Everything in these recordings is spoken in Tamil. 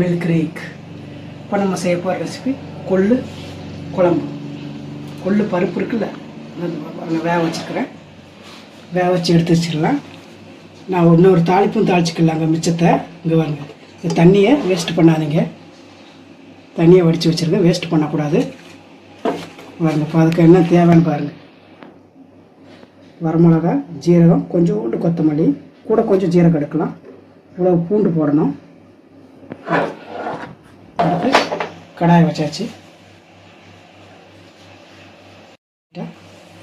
மில்க் ரேக் இப்போ நம்ம செய்ய போகிற ரெசிபி கொள்ளு குழம்பு. கொள்ளு பருப்பு இருக்குல்ல நான் வேக வச்சுருக்கிறேன் வேக வச்சு எடுத்து வச்சிடலாம். நான் இன்னொரு தாளிப்பும் தாளிச்சிக்கலாங்க மிச்சத்தை. இங்கே வாங்க இந்த தண்ணியை வேஸ்ட் பண்ணாதீங்க. தண்ணியை வடித்து வச்சுருங்க. வேஸ்ட் பண்ணக்கூடாது. பாருங்க இப்போ அதுக்கு என்ன தேவைன்னு பாருங்கள் வரமிளகா ஜீரகம் கொஞ்சோண்டு கொத்தமல்லி. கூட கொஞ்சம் ஜீரகம் எடுக்கலாம். இவ்வளோ பூண்டு போடணும். அடுத்து கடாயை வச்சாச்சு.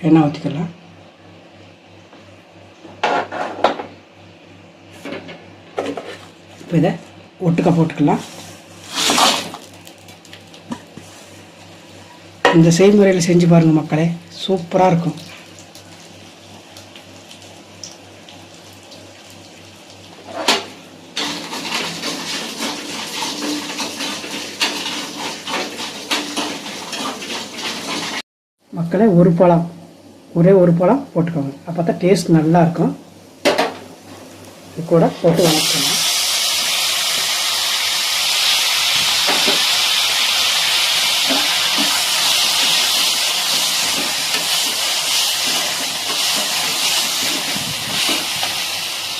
எண்ணெய் ஊற்றிக்கலாம் இப்போ இதை ஒட்டுக்க போட்டுக்கலாம். இந்த செய்முறையில் செஞ்சு பாருங்கள் மக்களே சூப்பராக இருக்கும். மக்களே ஒரு பழம் ஒரே ஒரு பழம் போட்டுக்கோங்க. அப்போ தான் டேஸ்ட் நல்லா இருக்கும் இது கூட போட்டு வணக்கணும்.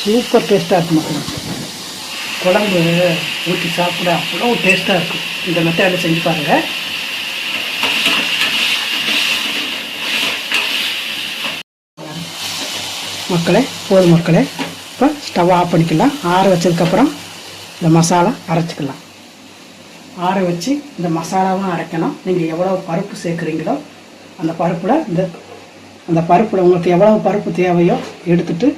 சூப்பர் டேஸ்ட்டாக இருக்கும் மக்களுக்கு குழம்பு ஊற்றி சாப்பிட அவ்வளோ டேஸ்ட்டாக இருக்கும் இந்த மெத்தடில் செஞ்சு பாருங்கள் மக்களே போதும் மக்களே. இப்போ ஸ்டவ் ஆஃப் பண்ணிக்கலாம். ஆற வச்சதுக்கப்புறம் இந்த மசாலா அரைச்சிக்கலாம். ஆற வச்சு இந்த மசாலாவும் அரைக்கணும். நீங்கள் எவ்வளோ பருப்பு சேர்க்குறீங்களோ அந்த பருப்பில் இந்த அந்த பருப்பில் உங்களுக்கு எவ்வளோ பருப்பு தேவையோ எடுத்துட்டு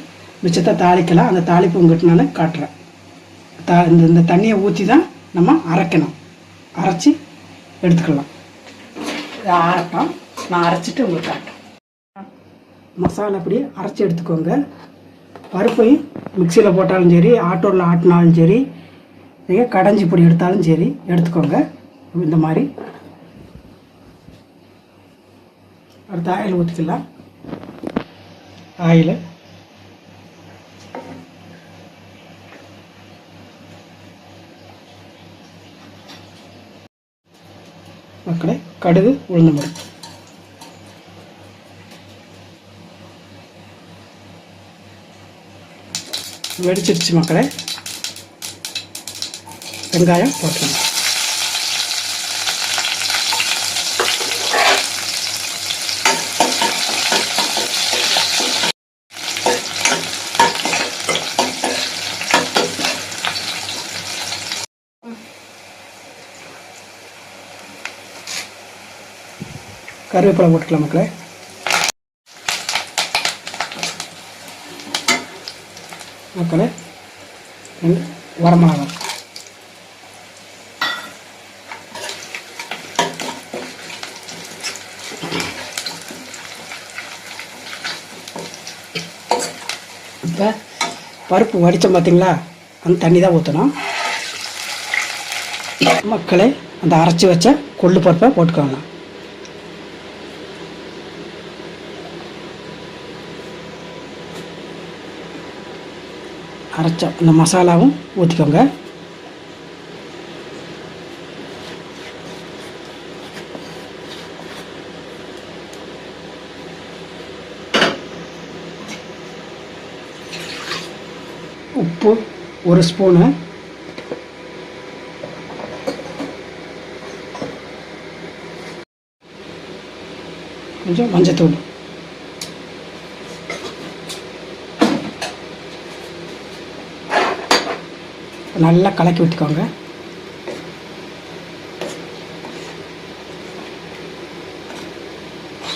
மிச்சத்தை தாளிக்கலாம். அந்த தாளிப்பு உங்கள்கிட்ட நான் காட்டுறேன். தா இந்த இந்த தண்ணியை ஊற்றி தான் நம்ம அரைக்கணும். அரைச்சி எடுத்துக்கலாம். இதை நான் அரைச்சிட்டு உங்களுக்கு காட்டுறேன். மசாலா அப்படியே அரைச்சி எடுத்துக்கோங்க. பருப்பையும் மிக்சியில் போட்டாலும் சரி ஆட்டோவில் ஆட்டினாலும் சரி நீங்கள் கடைஞ்சி பொடி எடுத்தாலும் சரி எடுத்துக்கோங்க. இந்த மாதிரி. அடுத்து ஆயில் ஊற்றிக்கலாம் ஆயில். மக்களே கடுகு உளுந்து வெடிச்சிருச்சு மக்களே வெங்காயம் போட்டுருங்க கருவேப்பிலை போட்டுக்கலாம் மக்களே மக்களை ரெண்டு வரமிளகாய் இப்போ பருப்பு வடித்தோம் பார்த்தீங்களா அந்த தண்ணி தான் ஊற்றணும் மக்களை அந்த அரைச்சி வச்ச கொள்ளு பருப்பை போட்டுக்கோங்க. அரைச்ச இந்த மசாலாவும் ஊற்றிக்கோங்க உப்பு ஒரு ஸ்பூனு. கொஞ்சம் மஞ்சத்தூள். நல்லா கலக்கி விட்டுக்கோங்க.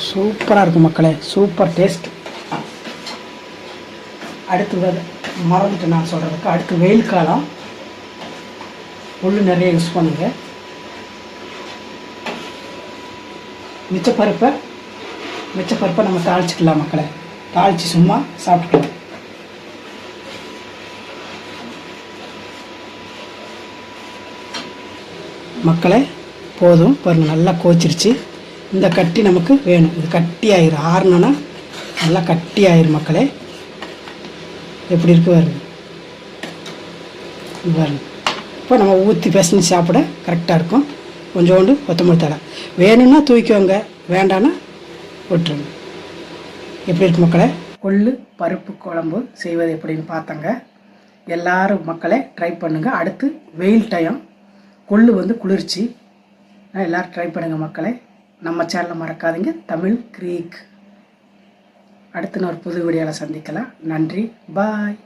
சூப்பராக இருக்கும் மக்களே சூப்பர் டேஸ்ட். அடுத்து மறந்துட்டு நான் சொல்கிறதுக்கு அடுத்து வெயில் காலம். புல் நிறைய யூஸ் பண்ணுங்க. மிச்சப்பருப்பை மிச்சப்பருப்பை நம்ம தாளிச்சிக்கலாம் மக்களை. தாளித்து சும்மா சாப்பிட்டுக்கலாம். மக்களை போதும் பாருங்கள் நல்லா கோச்சிருச்சு. இந்த கட்டி நமக்கு வேணும். இது கட்டி ஆயிரும் ஆறுனா நல்லா கட்டி ஆயிரும் மக்களே. எப்படி இருக்கு பாருங்க. இது பாருங்க. இப்போ நம்ம ஊற்றி பேசணும் சாப்பிட கரெக்டாக இருக்கும். கொஞ்சோண்டு கொத்தமல்லி தடை வேணும்னா தூக்கிக்கோங்க வேண்டான்னா விட்டுருங்க. எப்படி இருக்கு மக்களே? கொள்ளு பருப்பு குழம்பு செய்வது எப்படின்னு பார்த்தாங்க. எல்லாரும் மக்களே ட்ரை பண்ணுங்கள் அடுத்து வெயில் டைம் கொள்ளு வந்து குளிர்ச்சி. எல்லோரும் ட்ரை பண்ணுங்கள் மக்களே. நம்ம சேனலை மறக்காதீங்க. தமிழ் க்ரீக். அடுத்து நான் ஒரு புது வீடியோவில் சந்திக்கலாம். நன்றி. பாய்